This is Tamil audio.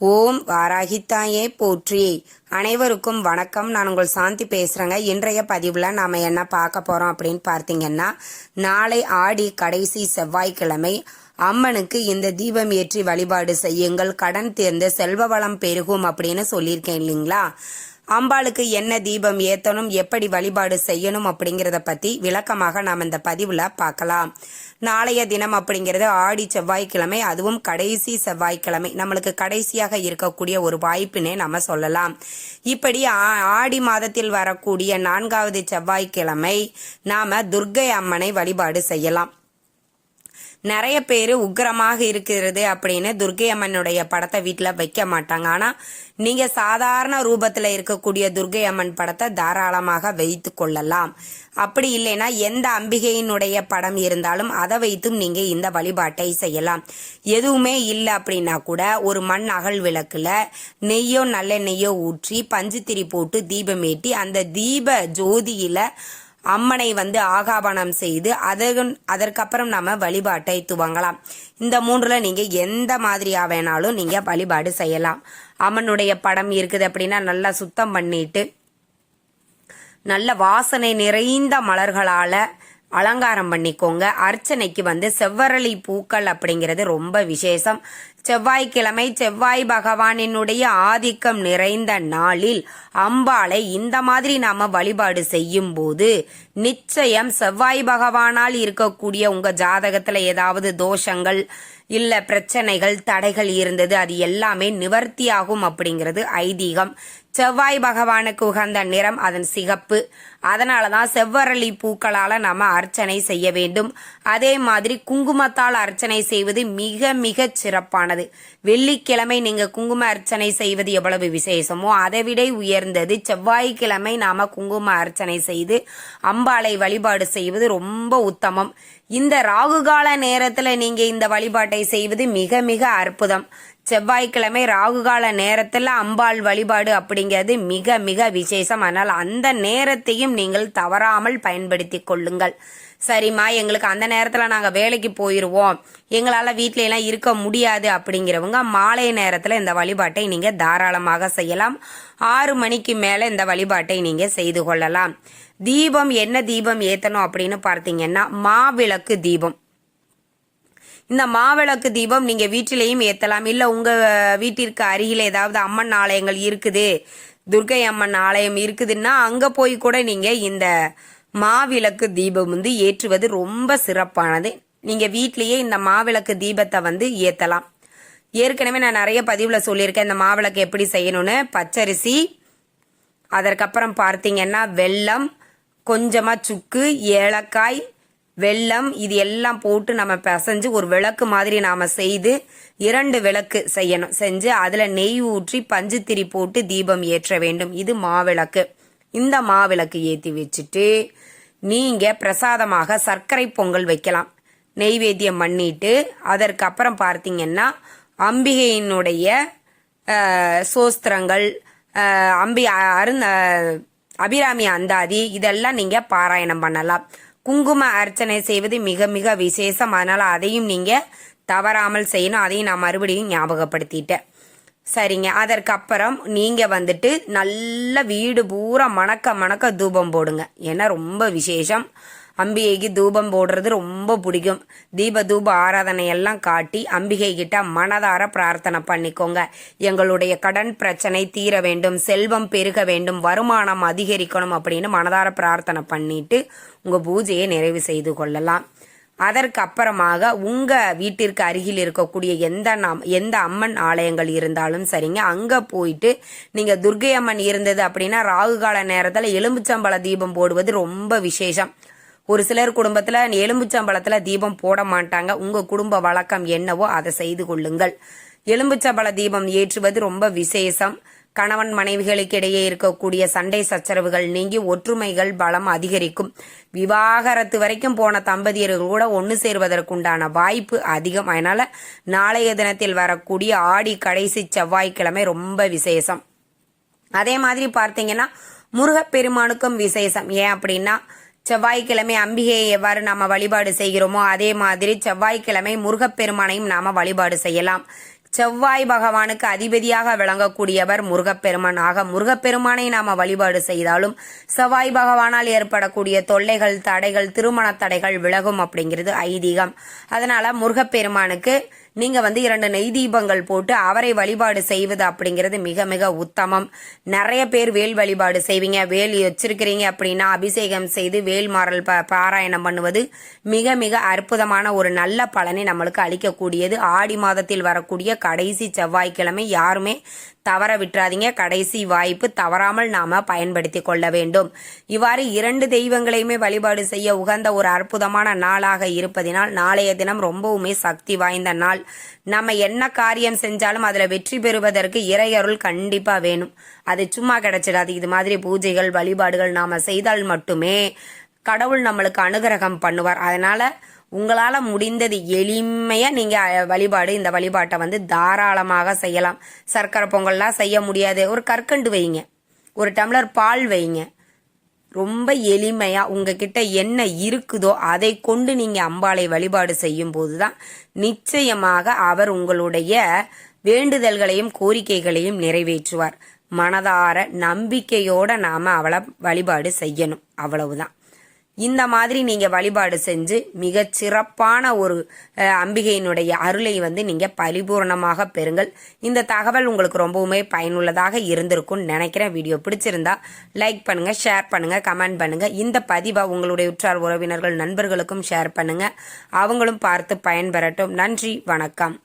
ஓம் வாராகித்தாயே போற்றி. அனைவருக்கும் வணக்கம். நான் உங்கள் சாந்தி பேசுகிறேங்க இன்றைய பதிவில் நாம் என்ன பார்க்க போகிறோம் அப்படின்னு பார்த்தீங்கன்னா நாளை ஆடி கடைசி செவ்வாய்க்கிழமை அம்மனுக்கு இந்த தீபம் ஏற்றி வழிபாடு செய்யுங்கள். கடன் தீர்ந்து செல்வ வளம் பெருகும் அப்படின்னு சொல்லியிருக்கேன் இல்லைங்களா? அம்பாளுக்கு என்ன தீபம் ஏத்தணும் எப்படி வழிபாடு செய்யணும் அப்படிங்கிறத பத்தி விளக்கமாக நாம் இந்த பதிவுல பார்க்கலாம். நாளைய தினம் அப்படிங்கிறது ஆடி செவ்வாய்க்கிழமை அதுவும் கடைசி செவ்வாய்க்கிழமை. நம்மளுக்கு கடைசியாக இருக்கக்கூடிய ஒரு வாய்ப்புனே நம்ம சொல்லலாம். இப்படி ஆ- ஆடி மாதத்தில் வரக்கூடிய நான்காவது செவ்வாய்க்கிழமை நாம துர்க்கை அம்மனை வழிபாடு செய்யலாம். நிறைய பேர் உக்கிரமாக இருக்கிறது அப்படின்னு துர்க்கை அம்மனுடைய படத்தை வீட்டில் வைக்க மாட்டாங்க. ஆனால் நீங்கள் சாதாரண ரூபத்தில் இருக்கக்கூடிய துர்க்கை அம்மன் படத்தை தாராளமாக வைத்து கொள்ளலாம். அப்படி இல்லைன்னா எந்த அம்பிகையினுடைய படம் இருந்தாலும் அதை வைத்தும் நீங்கள் இந்த வழிபாட்டை செய்யலாம். எதுவுமே இல்லை அப்படின்னா கூட ஒரு மண் அகல் விளக்கில் நெய்யோ நல்லெண்ணெய்யோ ஊற்றி பஞ்சுத்திரி போட்டு தீபமேட்டி அந்த தீப ஜோதியில் அம்மனை வந்து ஆகாபனம் செய்து அதன் அதற்கப்புறம் நம்ம வழிபாட்டை துவங்கலாம். இந்த மூன்றுல நீங்க எந்த மாதிரியா வேணாலும் நீங்க வழிபாடு செய்யலாம். அம்மனுடைய படம் இருக்குது அப்படின்னா நல்லா சுத்தம் பண்ணிட்டு நல்ல வாசனை நிறைந்த மலர்களால அலங்காரம் பண்ணிக்கோங்க. அர்ச்சனைக்கு வந்து செவ்வரளி பூக்கள் அப்படிங்கிறது ரொம்ப விசேஷம். செவ்வாய்க்கிழமை செவ்வாய் பகவானினுடைய ஆதிக்கம் நிறைந்த நாளில் அம்பாளை இந்த மாதிரி நாம வழிபாடு செய்யும் போது நிச்சயம் செவ்வாய் பகவானால் இருக்கக்கூடிய உங்க ஜாதகத்துல ஏதாவது தோஷங்கள் இல்ல பிரச்சனைகள் தடைகள் இருந்தது அது எல்லாமே நிவர்த்தியாகும் அப்படிங்கிறது ஐதீகம். செவ்வாய் பகவானுக்கு உகந்த நிறம் அதன் சிகப்பு. அதனால தான் செவ்வரளி பூக்களால நாம அர்ச்சனை செய்ய வேண்டும். அதே மாதிரி குங்குமத்தால் அர்ச்சனை செய்வது மிக மிக சிறப்பானது. வெள்ளிக்கிழமை நீங்க குங்கும அர்ச்சனை செய்வது எவ்வளவு விசேஷமோ அதை விட உயர்ந்தது. செவ்வாய்க்கிழமை நாம குங்கும அர்ச்சனை செய்து அம்பாளை வழிபாடு செய்வது ரொம்ப உத்தமம். இந்த ராகுகால நேரத்துல நீங்க இந்த வழிபாட்டை செய்வது மிக மிக அற்புதம். செவ்வாய்க்கிழமை ராகுகால நேரத்துல அம்பாள் வழிபாடு அப்படிங்கிறது மிக மிக விசேஷம். அதனால் அந்த நேரத்தையும் நீங்கள் தவறாமல் பயன்படுத்தி கொள்ளுங்கள். சரிம்மா எங்களுக்கு அந்த நேரத்தில் நாங்கள் வேலைக்கு போயிடுவோம் எங்களால் வீட்ல இருக்க முடியாது அப்படிங்கிறவங்க மாலை நேரத்தில் இந்த வழிபாட்டை நீங்கள் தாராளமாக செய்யலாம். ஆறு மணிக்கு மேலே இந்த வழிபாட்டை நீங்கள் செய்து கொள்ளலாம். தீபம் என்ன தீபம் ஏற்றணும் அப்படின்னு பார்த்தீங்கன்னா மாவிளக்கு தீபம். இந்த மாவிளக்கு தீபம் நீங்கள் வீட்டிலையும் ஏற்றலாம் இல்லை உங்கள் வீட்டிற்கு அருகில் ஏதாவது அம்மன் ஆலயங்கள் இருக்குது துர்க்கை அம்மன் ஆலயம் இருக்குதுன்னா அங்கே போய் கூட நீங்கள் இந்த மாவிளக்கு தீபம் வந்து ஏற்றுவது ரொம்ப சிறப்பானது. நீங்கள் வீட்லேயே இந்த மாவிளக்கு தீபத்தை வந்து ஏற்றலாம் ஏற்கனவே நான் நிறைய பதிவில் சொல்லியிருக்கேன் இந்த மாவிளக்கு எப்படி செய்யணும்னு. பச்சரிசி அதற்கப்புறம் பார்த்தீங்கன்னா வெல்லம் கொஞ்சமாக சுக்கு ஏலக்காய் வெல்லம் இது எல்லாம் போட்டு நம்ம பிசைஞ்சு ஒரு விளக்கு மாதிரி நாம் செய்து இரண்டு விளக்கு செய்யணும். செஞ்சு அதில் நெய் ஊற்றி பஞ்சுத்திரி போட்டு தீபம் ஏற்ற வேண்டும். இது மாவிளக்கு. இந்த மாவிளக்கு ஏற்றி வச்சுட்டு நீங்கள் பிரசாதமாக சர்க்கரை பொங்கல் வைக்கலாம். நெய்வேத்தியம் பண்ணிட்டு அதற்கப்புறம் பார்த்தீங்கன்னா அம்பிகையினுடைய சோஸ்திரங்கள் அம்பி அருந்த அபிராமி அந்தாதி இதெல்லாம் நீங்கள் பாராயணம் பண்ணலாம். குங்கும அர்ச்சனை செய்வது மிக மிக விசேஷம். அதனால் அதையும் நீங்கள் தவறாமல் செய்யணும். அதையும் நான் மறுபடியும் ஞாபகப்படுத்திட்டேன். சரிங்க. அதற்கப்புறம் நீங்க வந்துட்டு நல்ல வீடு பூரா மணக்க மணக்க தூபம் போடுங்க. ஏன்னா ரொம்ப விசேஷம். அம்பிகைக்கு தூபம் போடுறது ரொம்ப பிடிக்கும். தீப தூப ஆராதனையெல்லாம் காட்டி அம்பிகை கிட்ட மனதார பிரார்த்தனை பண்ணிக்கோங்க. எங்களுடைய கடன் பிரச்சனை தீர வேண்டும் செல்வம் பெருக வேண்டும் வருமானம் அதிகரிக்கணும் அப்படின்னு மனதார பிரார்த்தனை பண்ணிட்டு உங்க பூஜையை நிறைவு செய்து கொள்ளலாம். அதற்கு அப்புறமாக உங்கள் வீட்டிற்கு அருகில் இருக்கக்கூடிய எந்த நாம் எந்த அம்மன் ஆலயங்கள் இருந்தாலும் சரிங்க. அங்கே போயிட்டு நீங்கள் துர்க்கை அம்மன் இருந்தது அப்படின்னா ராகு கால நேரத்தில் எலும்புச்சம்பழ தீபம் போடுவது ரொம்ப விசேஷம். ஒரு சிலர் குடும்பத்தில் எலும்புச்சம்பழத்தில் தீபம் போட மாட்டாங்க. உங்கள் குடும்ப வழக்கம் என்னவோ அதை செய்து கொள்ளுங்கள். எலும்புச்சம்பழ தீபம் ஏற்றுவது ரொம்ப விசேஷம். கணவன் மனைவிகளுக்கு இடையே இருக்கக்கூடிய சண்டை சச்சரவுகள் நீங்கி ஒற்றுமைகள் பலம் அதிகரிக்கும். விவாகரத்து வரைக்கும் போன தம்பதியர்கள் கூட ஒன்று சேர்வதற்குண்டான வாய்ப்பு அதிகம். அதனால நாளைய தினத்தில் வரக்கூடிய ஆடி கடைசி செவ்வாய்க்கிழமை ரொம்ப விசேஷம். அதே மாதிரி பார்த்தீங்கன்னா முருகப்பெருமானுக்கும் விசேஷம். ஏன் அப்படின்னா செவ்வாய்க்கிழமை அம்பிகையை எவ்வாறு நாம வழிபாடு செய்கிறோமோ அதே மாதிரி செவ்வாய்க்கிழமை முருகப்பெருமானையும் நாம வழிபாடு செய்யலாம். செவ்வாய் பகவானுக்கு அதிபதியாக விளங்கக்கூடியவர் முருகப்பெருமான் ஆக முருகப்பெருமானை நாம வழிபாடு செய்தாலும் செவ்வாய் பகவானால் ஏற்படக்கூடிய தொல்லைகள் தடைகள் திருமண தடைகள் விலகும் அப்படிங்கிறது ஐதீகம். அதனால முருகப்பெருமானுக்கு நீங்க வந்து இரண்டு நெய் தீபங்கள் போட்டு அவரை வழிபாடு செய்வது அப்படிங்கிறது மிக மிக உத்தமம். நிறைய பேர் வேல் வழிபாடு செய்வீங்க. வேல் வச்சிருக்கிறீங்க அப்படின்னா அபிஷேகம் செய்து வேல் மாறல் ப பாராயணம் பண்ணுவது மிக மிக அற்புதமான ஒரு நல்ல பலனை நம்மளுக்கு அளிக்கக்கூடியது. ஆடி மாதத்தில் வரக்கூடிய கடைசி செவ்வாய்க்கிழமை யாருமே தவற விட்டுறாதீங்க. கடைசி வாய்ப்பு தவறாமல் நாம பயன்படுத்தி கொள்ள வேண்டும். இவ்வாறு இரண்டு தெய்வங்களையுமே வழிபாடு செய்ய உகந்த ஒரு அற்புதமான நாளாக இருப்பதினால் நாளைய தினம் ரொம்பவுமே சக்தி வாய்ந்த நாள். நம்ம என்ன காரியம் செஞ்சாலும் அதுல வெற்றி பெறுவதற்கு இறையருள் கண்டிப்பா வேணும். அது சும்மா கிடைச்சிடாது. இது மாதிரி பூஜைகள் வழிபாடுகள் நாம செய்தால் மட்டுமே கடவுள் நம்மளுக்கு அனுகிரகம் பண்ணுவார். அதனால உங்களால் முடிந்தது எளிமையாக நீங்கள் வழிபாடு இந்த வழிபாட்டை வந்து தாராளமாக செய்யலாம். சர்க்கரை பொங்கல்லாம் செய்ய முடியாது. ஒரு கற்கண்டு வைங்க. ஒரு டம்ளர் பால் வைங்க. ரொம்ப எளிமையாக உங்ககிட்ட என்ன இருக்குதோ அதை கொண்டு நீங்கள் அம்பாளை வழிபாடு செய்யும் போதுதான் நிச்சயமாக அவர் உங்களுடைய வேண்டுதல்களையும் கோரிக்கைகளையும் நிறைவேற்றுவார். மனதார நம்பிக்கையோட நாம அவளை வழிபாடு செய்யணும். அவ்வளவுதான். இந்த மாதிரி நீங்கள் வழிபாடு செஞ்சு மிக சிறப்பான ஒரு அம்பிகையினுடைய அருளை வந்து நீங்கள் பரிபூர்ணமாக பெறுங்கள். இந்த தகவல் உங்களுக்கு ரொம்பவுமே பயனுள்ளதாக இருந்திருக்கும்னு நினைக்கிறேன். வீடியோ பிடிச்சிருந்தா லைக் பண்ணுங்கள் ஷேர் பண்ணுங்கள் கமெண்ட் பண்ணுங்கள் இந்த பதிவை உங்களுடைய உற்றார் உறவினர்கள் நண்பர்களுக்கும் ஷேர் பண்ணுங்கள் அவங்களும் பார்த்து பயன்பெறட்டும். நன்றி வணக்கம்.